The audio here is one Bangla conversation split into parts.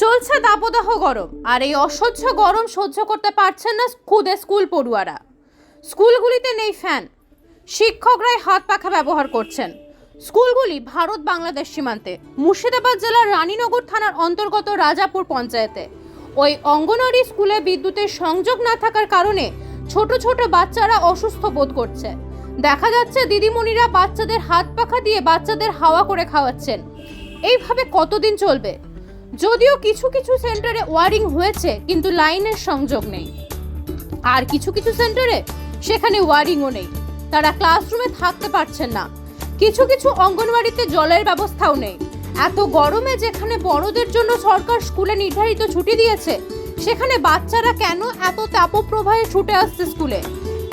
চলছে দাবদাহ গরম, আর এই অসহ্য গরম সহ্য করতে পারছেন না খুদে স্কুল পড়ুয়ারা। স্কুলগুলিতে নেই ফ্যান। শিক্ষকরাই হাত পাখা ব্যবহার করছেন। স্কুলগুলি ভারত বাংলাদেশ সীমান্তে, মুর্শিদাবাদ জেলার রানীনগর থানার অন্তর্গত রাজাপুর পঞ্চায়েতে। ওই অঙ্গনওয়াড়ি স্কুলে বিদ্যুতের সংযোগ না থাকার কারণে ছোট ছোট বাচ্চারা অসুস্থ বোধ করছে। দেখা যাচ্ছে দিদিমণিরা বাচ্চাদের হাত পাখা দিয়ে বাচ্চাদের হাওয়া করে খাওয়াচ্ছেন। এইভাবে কতদিন চলবে? যদিও কিছু কিছু সেন্টারে ওয়ারিং হয়েছে, কিন্তু লাইনের সংযোগ নেই। আর কিছু কিছু সেন্টারে সেখানে ওয়ারিংও নেই। তারা ক্লাসরুমে থাকতে পারছেন না। কিছু কিছু অঙ্গনওয়াড়িতে জলের ব্যবস্থাও নেই। এত গরমে যেখানে বড়দের জন্য সরকার স্কুলে নির্ধারিত ছুটি দিয়েছে, সেখানে বাচ্চারা কেন এত তাপপ্রবাহে ছুটে আসছে স্কুলে?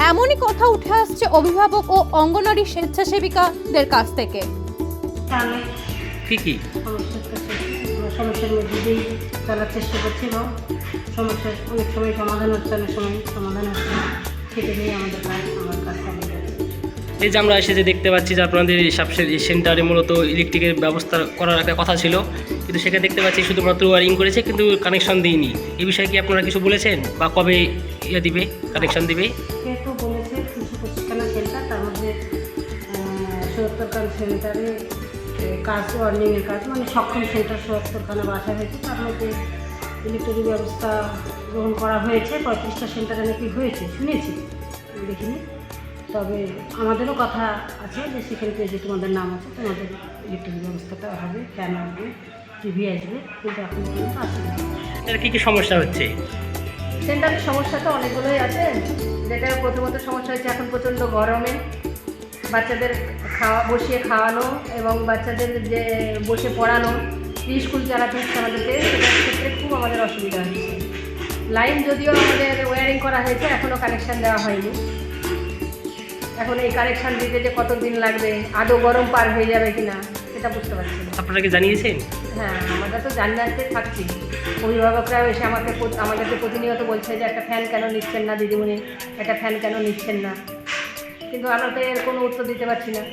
এমনই কথা উঠে আসছে অভিভাবক ও অঙ্গনওয়াড়ি স্বেচ্ছাসেবিকাদের কাছ থেকে। কি কি সমস্যার মধ্যে দিয়েই চলার চেষ্টা করছি এবং সমস্যার অনেক সময় সমাধান হচ্ছে অনেক সময় সমাধান হচ্ছে না। সেটা নিয়ে আমাদের আমার কাজ এই যে আমরা এসে যে দেখতে পাচ্ছি যে আপনাদের এই সাব সেন্টারে মূলত ইলেকট্রিকের ব্যবস্থা করার একটা কথা ছিল কিন্তু সেখানে দেখতে পাচ্ছি শুধুমাত্র ওয়ারিং করেছে কিন্তু কানেকশন দিইনি। এই বিষয়ে কি আপনারা কিছু বলেছেন? বা কবে ইয়ে দিবে? কানেকশন দিবে? সেন্টার তার সেন্টারে কাজ ওয়ার্নিংয়ের কাজ মানে সক্ষম সেন্টার সত্তরখানা বাসা হয়েছে। তার মধ্যে ইলেকট্রিক ব্যবস্থা গ্রহণ করা হয়েছে পঁয়ত্রিশটা সেন্টারে নাকি হয়েছে শুনেছি দেখিনি। তবে আমাদেরও কথা আছে যে সেখান যে তোমাদের নাম আছে তোমাদের ইলেকট্রিক ব্যবস্থাটা হবে ফ্যান আসবে টিভি আসবে কিন্তু এখন পর্যন্ত এর কি কি সমস্যা হচ্ছে? সেন্টারের সমস্যা তো অনেকগুলোই আছে। যেটা প্রথমত সমস্যা হচ্ছে এখন প্রচণ্ড গরমে। বাচ্চাদের খাওয়া, বসিয়ে খাওয়ানো এবং বাচ্চাদের যে বসে পড়ানো, স্কুল চালাতে হচ্ছে আমাদেরকে, সেটার ক্ষেত্রে খুব আমাদের অসুবিধা হচ্ছে। লাইন যদিও আমাদের ওয়ারিং করা হয়েছে এখনও কানেকশান দেওয়া হয়নি। এখন এই কানেকশান দিতে যে কতদিন লাগবে, আদৌ গরম পার হয়ে যাবে কিনা? সেটা বুঝতে পারছি। আপনাকে আপনারা কি জানিয়েছেন? হ্যাঁ আমরা তো জান্নাতে থাকছি। অভিভাবকরাও এসে আমাকে আমাদেরকে প্রতিনিয়ত বলছে যে একটা ফ্যান কেন নিচ্ছেন না দিদিমণি? একটা ফ্যান কেন নিচ্ছেন না? কিন্তু আমরা তো এর কোনো উত্তর দিতে পারছি না।